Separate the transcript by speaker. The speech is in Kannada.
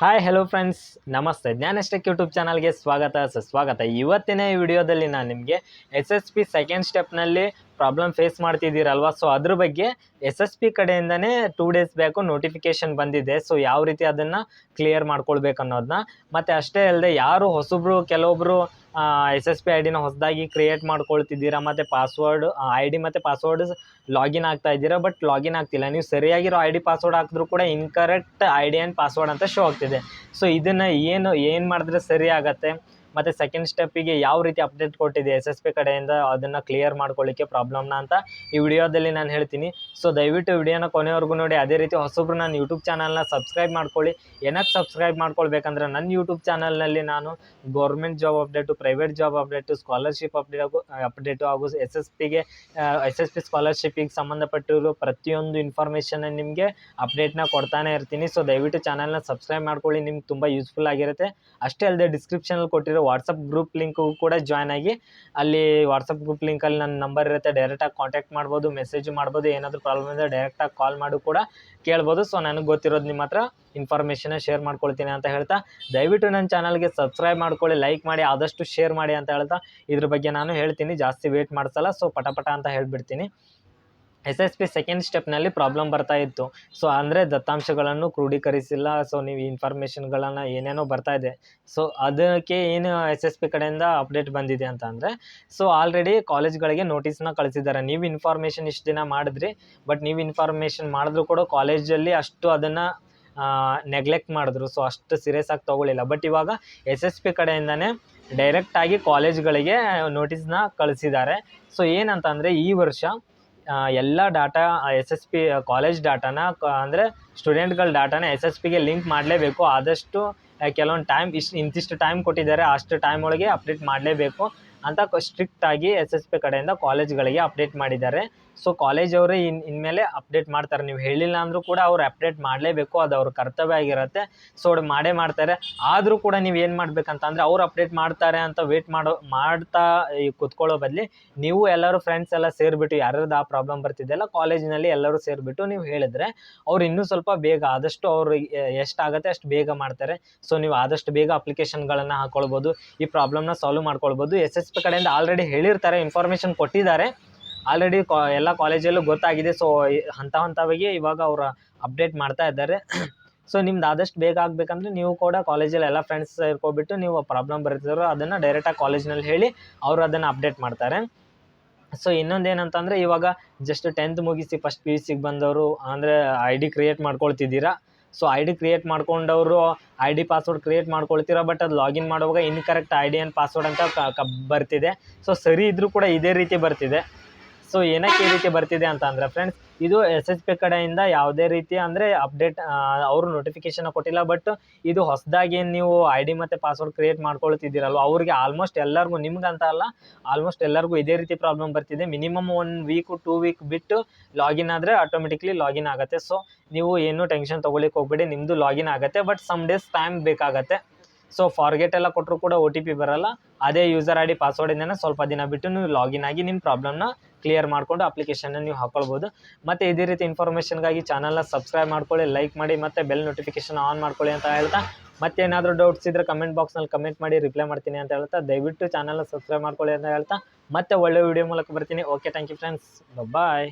Speaker 1: ಹಾಯ್ ಹೆಲೋ ಫ್ರೆಂಡ್ಸ್ ನಮಸ್ತೆ. ಜ್ಞಾನಷ್ಟೆಕ್ ಯೂಟ್ಯೂಬ್ ಚಾನಲ್ಗೆ ಸ್ವಾಗತ. ಸುಸ್ವಾಗತ. ಇವತ್ತಿನ ವಿಡಿಯೋದಲ್ಲಿ ನಾನು ನಿಮಗೆ ಎಸ್ ಎಸ್ ಪಿ ಸೆಕೆಂಡ್ ಸ್ಟೆಪ್ನಲ್ಲಿ ಪ್ರಾಬ್ಲಮ್ ಫೇಸ್ ಮಾಡ್ತಿದ್ದೀರಲ್ವಾ? ಸೊ ಅದ್ರ ಬಗ್ಗೆ ಎಸ್ ಎಸ್ ಪಿ ಕಡೆಯಿಂದನೇ ಟೂ ಡೇಸ್ ಬ್ಯಾಕು ನೋಟಿಫಿಕೇಶನ್ ಬಂದಿದೆ. ಸೊ ಯಾವ ರೀತಿ ಅದನ್ನು ಕ್ಲಿಯರ್ ಮಾಡ್ಕೊಳ್ಬೇಕು ಅನ್ನೋದನ್ನ ಮತ್ತು ಅಷ್ಟೇ ಅಲ್ಲದೆ ಯಾರು ಹೊಸಬ್ರು, ಕೆಲವೊಬ್ರು ಎಸ್ ಎಸ್ ಪಿ ಐ ಡಿನ ಹೊಸದಾಗಿ ಕ್ರಿಯೇಟ್ ಮಾಡ್ಕೊಳ್ತಿದ್ದೀರಾ? ಮತ್ತು ಪಾಸ್ವರ್ಡ್ ಐ ಡಿ ಮತ್ತು ಪಾಸ್ವರ್ಡ್ ಲಾಗಿನ್ ಆಗ್ತಾ ಇದ್ದೀರಾ? ಬಟ್ ಲಾಗಿನ್ ಆಗ್ತಿಲ್ಲ. ನೀವು ಸರಿಯಾಗಿರೋ ಐ ಡಿ ಪಾಸ್ವರ್ಡ್ ಹಾಕಿದ್ರೂ ಕೂಡ incorrect I D and password ಅಂತ ಶೋ ಆಗ್ತಿದೆ. ಸೊ ಇದನ್ನು ಏನು ಏನು ಮಾಡಿದ್ರೆ ಸರಿ ಮತ್ತು ಸೆಕೆಂಡ್ ಸ್ಟೆಪ್ಪಿಗೆ ಯಾವ ರೀತಿ ಅಪ್ಡೇಟ್ ಕೊಟ್ಟಿದೆ ಎಸ್ ಎಸ್ ಪಿ ಕಡೆಯಿಂದ ಅದನ್ನು ಕ್ಲಿಯರ್ ಮಾಡ್ಕೊಳ್ಳಿಕ್ಕೆ ಪ್ರಾಬ್ಲಮ್ನ ಅಂತ ಈ ವಿಡಿಯೋದಲ್ಲಿ ನಾನು ಹೇಳ್ತೀನಿ. ಸೊ ದಯವಿಟ್ಟು ವಿಡಿಯೋನ ಕೊನೆವರೆಗೂ ನೋಡಿ. ಅದೇ ರೀತಿ ಹೊಸಬ್ರು ನಾನು ಯೂಟ್ಯೂಬ್ ಚಾನಲ್ನ ಸಬ್ಸ್ಕ್ರೈಬ್ ಮಾಡ್ಕೊಳ್ಳಿ. ಏನಕ್ಕೆ ಸಬ್ಸ್ಕ್ರೈಬ್ ಮಾಡ್ಕೊಳ್ಬೇಕಂದ್ರೆ ನನ್ನ ಯೂಟ್ಯೂಬ್ ಚಾನಲ್ನಲ್ಲಿ ನಾನು government job update private job update scholarship update ಹಾಗೂ ಅಪ್ಡೇಟು ಹಾಗೂ ಎಸ್ ಎಸ್ ಪಿಗೆ ಎಸ್ ಎಸ್ ಪಿ ಸ್ಕಾಲರ್ಶಿಪ್ಪಿಗೆ ಸಂಬಂಧಪಟ್ಟಿರೋ ಪ್ರತಿಯೊಂದು ಇನ್ಫಾರ್ಮೇಷನ್ ನಿಮಗೆ ಅಪ್ಡೇಟ್ನ ಕೊಡ್ತಾನೆ ಇರ್ತೀನಿ. ಸೊ ದಯವಿಟ್ಟು ಚಾನಲ್ನ ಸಬ್ಸ್ಕ್ರೈಬ್ ಮಾಡ್ಕೊಳ್ಳಿ. ನಿಮ್ಗೆ ತುಂಬ ಯೂಸ್ಫುಲ್ ಆಗಿರುತ್ತೆ. ಅಷ್ಟೇ ಅಲ್ಲದೆ ಡಿಸ್ಕ್ರಿಪ್ಷನಲ್ಲಿ ಕೊಟ್ಟಿರೋ ವಾಟ್ಸಪ್ ಗ್ರೂಪ್ ಲಿಂಕು ಕೂಡ ಜಾಯ್ನ್ ಆಗಿ ಅಲ್ಲಿ ವಾಟ್ಸಪ್ ಗ್ರೂಪ್ ಲಿಂಕಲ್ಲಿ ನನ್ನ ನಂಬರ್ ಇರುತ್ತೆ ಡೈರೆಕ್ಟಾಗಿ ಕಾಂಟ್ಯಾಕ್ಟ್ ಮಾಡ್ಬೋದು ಮೆಸೇಜ್ ಮಾಡ್ಬೋದು, ಏನಾದರೂ ಪ್ರಾಬ್ಲಮ್ ಇದ್ದರೆ ಡೈರೆಕ್ಟಾಗಿ ಕಾಲ್ ಮಾಡು ಕೂಡ ಕೇಳ್ಬೋದು. ಸೊ ನನಗೆ ಗೊತ್ತಿರೋದು ನಿಮ್ಮ ಹತ್ರ ಇನ್ಫಾರ್ಮೇಷನ್ನ ಶೇರ್ ಮಾಡ್ಕೊಳ್ತೀನಿ ಅಂತ ಹೇಳ್ತಾ, ದಯವಿಟ್ಟು ನನ್ನ ಚಾನಲ್ಗೆ ಸಬ್ಸ್ಕ್ರೈಬ್ ಮಾಡ್ಕೊಳ್ಳಿ ಲೈಕ್ ಮಾಡಿ, ಆದಷ್ಟು ಶೇರ್ ಮಾಡಿ ಅಂತ ಹೇಳ್ತಾ, ಇದ್ರ ಬಗ್ಗೆ ನಾನು ಹೇಳ್ತೀನಿ, ಜಾಸ್ತಿ ವೇಟ್ ಮಾಡಿಸಲ್ಲ. ಸೊ ಪಟಪಟ ಪಟ ಅಂತ ಹೇಳ್ಬಿಡ್ತೀನಿ. ಎಸ್ ಎಸ್ ಪಿ ಸೆಕೆಂಡ್ ಸ್ಟೆಪ್ನಲ್ಲಿ ಪ್ರಾಬ್ಲಮ್ ಬರ್ತಾ ಇತ್ತು. ಸೊ ಅಂದರೆ ದತ್ತಾಂಶಗಳನ್ನು ಕ್ರೋಢೀಕರಿಸಿಲ್ಲ ಸೊ ನೀವು ಇನ್ಫಾರ್ಮೇಷನ್ಗಳನ್ನು ಏನೇನೋ ಬರ್ತಾ ಇದೆ. ಸೊ ಅದಕ್ಕೆ ಏನು ಎಸ್ ಎಸ್ ಪಿ ಕಡೆಯಿಂದ ಅಪ್ಡೇಟ್ ಬಂದಿದೆ ಅಂತ ಅಂದರೆ ಸೊ ಆಲ್ರೆಡಿ ಕಾಲೇಜ್ಗಳಿಗೆ ನೋಟಿಸ್ನ ಕಳಿಸಿದ್ದಾರೆ. ನೀವು ಇನ್ಫಾರ್ಮೇಷನ್ ಇಷ್ಟು ದಿನ ಮಾಡಿದ್ರಿ ಬಟ್ ನೀವು ಇನ್ಫಾರ್ಮೇಷನ್ ಮಾಡಿದ್ರು ಕೂಡ ಕಾಲೇಜಲ್ಲಿ ಅಷ್ಟು ಅದನ್ನು ನೆಗ್ಲೆಕ್ಟ್ ಮಾಡಿದ್ರು. ಸೊ ಅಷ್ಟು ಸೀರಿಯಸ್ ಆಗಿ ತೊಗೊಳ್ಳಿಲ್ಲ. ಬಟ್ ಇವಾಗ ಎಸ್ ಎಸ್ ಪಿ ಕಡೆಯಿಂದನೇ ಡೈರೆಕ್ಟಾಗಿ ಕಾಲೇಜ್ಗಳಿಗೆ ನೋಟಿಸ್ನ ಕಳಿಸಿದ್ದಾರೆ. ಸೊ ಏನಂತಂದರೆ ಈ ವರ್ಷ ಎಲ್ಲ data S S P college ಡಾಟಾನ ಅಂದರೆ ಸ್ಟೂಡೆಂಟ್ಗಳ ಡಾಟಾನ ಎಸ್ ಎಸ್ ಪಿಗೆ ಲಿಂಕ್ ಮಾಡಲೇಬೇಕು. ಆದಷ್ಟು ಕೆಲವೊಂದು ಟೈಮ್ ಇಷ್ಟು, ಇಂತಿಷ್ಟು ಟೈಮ್ ಕೊಟ್ಟಿದ್ದಾರೆ, ಅಷ್ಟು ಟೈಮ್ ಒಳಗೆ ಅಪ್ಡೇಟ್ ಮಾಡಲೇಬೇಕು. ಅಂತ ಸ್ಟ್ರಿಕ್ಟಾಗಿ ಎಸ್ ಎಸ್ ಪಿ ಕಡೆಯಿಂದ ಕಾಲೇಜ್ಗಳಿಗೆ ಅಪ್ಡೇಟ್ ಮಾಡಿದ್ದಾರೆ. ಸೊ ಕಾಲೇಜ್ ಅವರೇ ಇನ್, ಇನ್ಮೇಲೆ ಅಪ್ಡೇಟ್ ಮಾಡ್ತಾರೆ. ನೀವು ಹೇಳಿಲ್ಲ ಅಂದರೂ ಕೂಡ ಅವ್ರು ಅಪ್ಡೇಟ್ ಮಾಡಲೇಬೇಕು. ಅದು ಅವ್ರ ಕರ್ತವ್ಯ ಆಗಿರುತ್ತೆ. ಸೊ ಅವ್ರು ಮಾಡೇ ಮಾಡ್ತಾರೆ. ಆದರೂ ಕೂಡ ನೀವು ಏನು ಮಾಡ್ಬೇಕಂತಂದರೆ ಅವ್ರು ಅಪ್ಡೇಟ್ ಮಾಡ್ತಾರೆ ಅಂತ ವೇಟ್ ಮಾಡೋ, ಮಾಡ್ತಾ ಈ ಕುತ್ಕೊಳ್ಳೋ ಬದಲಿ ನೀವು ಎಲ್ಲರೂ ಫ್ರೆಂಡ್ಸ್ ಎಲ್ಲ ಸೇರಿಬಿಟ್ಟು ಯಾರ್ಯಾರ್ದು ಆ ಪ್ರಾಬ್ಲಮ್ ಬರ್ತಿದೆಯಲ್ಲ ಕಾಲೇಜಿನಲ್ಲಿ ಎಲ್ಲರೂ ಸೇರಿಬಿಟ್ಟು ನೀವು ಹೇಳಿದ್ರೆ ಅವ್ರು ಇನ್ನೂ ಸ್ವಲ್ಪ ಬೇಗ ಆದಷ್ಟು ಅವರು ಎಷ್ಟಾಗುತ್ತೆ ಅಷ್ಟು ಬೇಗ ಮಾಡ್ತಾರೆ. ಸೊ ನೀವು ಆದಷ್ಟು ಬೇಗ ಅಪ್ಲಿಕೇಶನ್ಗಳನ್ನು ಹಾಕ್ಕೊಳ್ಬೋದು ಈ ಪ್ರಾಬ್ಲಮ್ನ ಸಾಲ್ವ್ ಮಾಡ್ಕೊಳ್ಬೋದು. ಎಸ್ ಎಸ್ ಪಿ ಕಡೆಯಿಂದ ಆಲ್ರೆಡಿ ಹೇಳಿರ್ತಾರೆ ಇನ್ಫಾರ್ಮೇಷನ್ ಕೊಟ್ಟಿದ್ದಾರೆ. ಆಲ್ರೆಡಿ ಕಾ, ಎಲ್ಲ ಕಾಲೇಜಲ್ಲೂ ಗೊತ್ತಾಗಿದೆ. ಸೊ ಹಂತ ಹಂತವಾಗಿ ಇವಾಗ ಅವರು ಅಪ್ಡೇಟ್ ಮಾಡ್ತಾ ಇದ್ದಾರೆ. ಸೊ ನಿಮ್ದು ಆದಷ್ಟು ಬೇಗ ಆಗಬೇಕಂದ್ರೆ ನೀವು ಕೂಡ ಕಾಲೇಜಲ್ಲಿ ಎಲ್ಲ ಫ್ರೆಂಡ್ಸ್ ಸೇರ್ಕೊಬಿಟ್ಟು ನೀವು ಪ್ರಾಬ್ಲಮ್ ಬರ್ತಿದ್ರು ಅದನ್ನು ಡೈರೆಕ್ಟಾಗಿ ಕಾಲೇಜ್ನಲ್ಲಿ ಹೇಳಿ ಅವರು ಅದನ್ನು ಅಪ್ಡೇಟ್ ಮಾಡ್ತಾರೆ. ಸೊ ಇನ್ನೊಂದೇನಂತಂದರೆ ಇವಾಗ ಜಸ್ಟ್ ಟೆಂತ್ ಮುಗಿಸಿ ಫಸ್ಟ್ ಪಿ ಯು ಸಿಗೆ ಬಂದವರು ಅಂದರೆ ಐ ಡಿ ಕ್ರಿಯೇಟ್ ಮಾಡ್ಕೊಳ್ತಿದ್ದೀರಾ. ಸೊ ಐ ಡಿ ಕ್ರಿಯೇಟ್ ಮಾಡ್ಕೊಂಡವರು ಐ ಡಿ ಪಾಸ್ವರ್ಡ್ ಕ್ರಿಯೇಟ್ ಮಾಡ್ಕೊಳ್ತೀರಾ ಬಟ್ ಅದು ಲಾಗಿನ್ ಮಾಡುವಾಗ incorrect I D and password ಅಂತ ಬರ್ತಿದೆ. ಸೊ ಸರಿ ಇದ್ದರೂ ಕೂಡ ಇದೇ ರೀತಿ ಬರ್ತಿದೆ. ಸೊ ಏನಕ್ಕೆ ಈ ರೀತಿ ಬರ್ತಿದೆ ಅಂತ ಅಂದರೆ ಫ್ರೆಂಡ್ಸ್ ಇದು ಎಸ್ ಎಸ್ ಪಿ ಕಡೆಯಿಂದ ಯಾವುದೇ ರೀತಿ ಅಂದರೆ ಅಪ್ಡೇಟ್ ಅವರು ನೋಟಿಫಿಕೇಶನ್ ಕೊಟ್ಟಿಲ್ಲ ಬಟ್ ಇದು ಹೊಸದಾಗಿ ಏನು ನೀವು ಐ ಡಿ ಮತ್ತು ಪಾಸ್ವರ್ಡ್ ಕ್ರಿಯೇಟ್ ಮಾಡ್ಕೊಳ್ತಿದ್ದೀರಲ್ವ? ಅವ್ರಿಗೆ ಆಲ್ಮೋಸ್ಟ್ ಎಲ್ಲರಿಗೂ, ನಿಮ್ಗಂತ ಅಲ್ಲ ಆಲ್ಮೋಸ್ಟ್ ಎಲ್ಲರಿಗೂ ಇದೇ ರೀತಿ ಪ್ರಾಬ್ಲಮ್ ಬರ್ತಿದೆ. Minimum one week two week ಬಿಟ್ಟು ಲಾಗಿನ್ ಆದರೆ ಆಟೋಮೆಟಿಕ್ಲಿ ಲಾಗಿನ್ ಆಗುತ್ತೆ. ಸೊ ನೀವು ಏನು ಟೆನ್ಷನ್ ತೊಗೊಳಿಕ್ಕೆ ಹೋಗ್ಬೇಡಿ ನಿಮ್ಮದು ಲಾಗಿನ್ ಆಗುತ್ತೆ ಬಟ್ ಸಮ್ ಡೇಸ್ ಟೈಮ್ ಬೇಕಾಗತ್ತೆ. ಸೊ ಫಾರ್ಗೆಟ್ ಎಲ್ಲ ಕೊಟ್ಟರು ಕೂಡ ಒ ಟಿ ಪಿ ಬರಲ್ಲ. ಅದೇ ಯೂಸರ್ ಐ ಡಿ ಪಾಸ್ವರ್ಡಿಂದನೇ ಸ್ವಲ್ಪ ದಿನ ಬಿಟ್ಟು ನೀವು ಲಾಗಿನ್ ಆಗಿ ನಿಮ್ಮ ಪ್ರಾಬ್ಲಮ್ನ ಕ್ಲಿಯರ್ ಮಾಡಿಕೊಂಡು ಅಪ್ಲಿಕೇಶನ್ನ ನೀವು ಹಾಕ್ಕೊಳ್ಬೋದು ಮತ್ತು ಇದೇ ರೀತಿ ಇನ್ಫಾರ್ಮೇಷನ್ಗಾಗಿ ಚಾನಲ್ನ ಸಬ್ಸ್ಕ್ರೈಬ್ ಮಾಡ್ಕೊಳ್ಳಿ ಲೈಕ್ ಮಾಡಿ, ಮತ್ತು ಬೆಲ್ ನೋಟಿಫಿಕೇಶನ್ ಆನ್ ಮಾಡ್ಕೊಳ್ಳಿ ಅಂತ ಹೇಳ್ತಾ, ಮತ್ತೆ ಏನಾದರೂ ಡೌಟ್ಸ್ ಇದ್ದರೆ ಕಮೆಂಟ್ ಬಾಕ್ಸ್ನಲ್ಲಿ ಕಮೆಂಟ್ ಮಾಡಿ ರಿಪ್ಲೈ ಮಾಡ್ತೀನಿ ಅಂತ ಹೇಳ್ತಾ, ದಯವಿಟ್ಟು ಚಾನಲ್ನ ಸಬ್ಸ್ಕ್ರೈಬ್ ಮಾಡ್ಕೊಳ್ಳಿ ಅಂತ ಹೇಳ್ತಾ, ಮತ್ತೆ ಒಳ್ಳೆ ವಿಡಿಯೋ ಮೂಲಕ ಬರ್ತೀನಿ. Okay thank you friends bye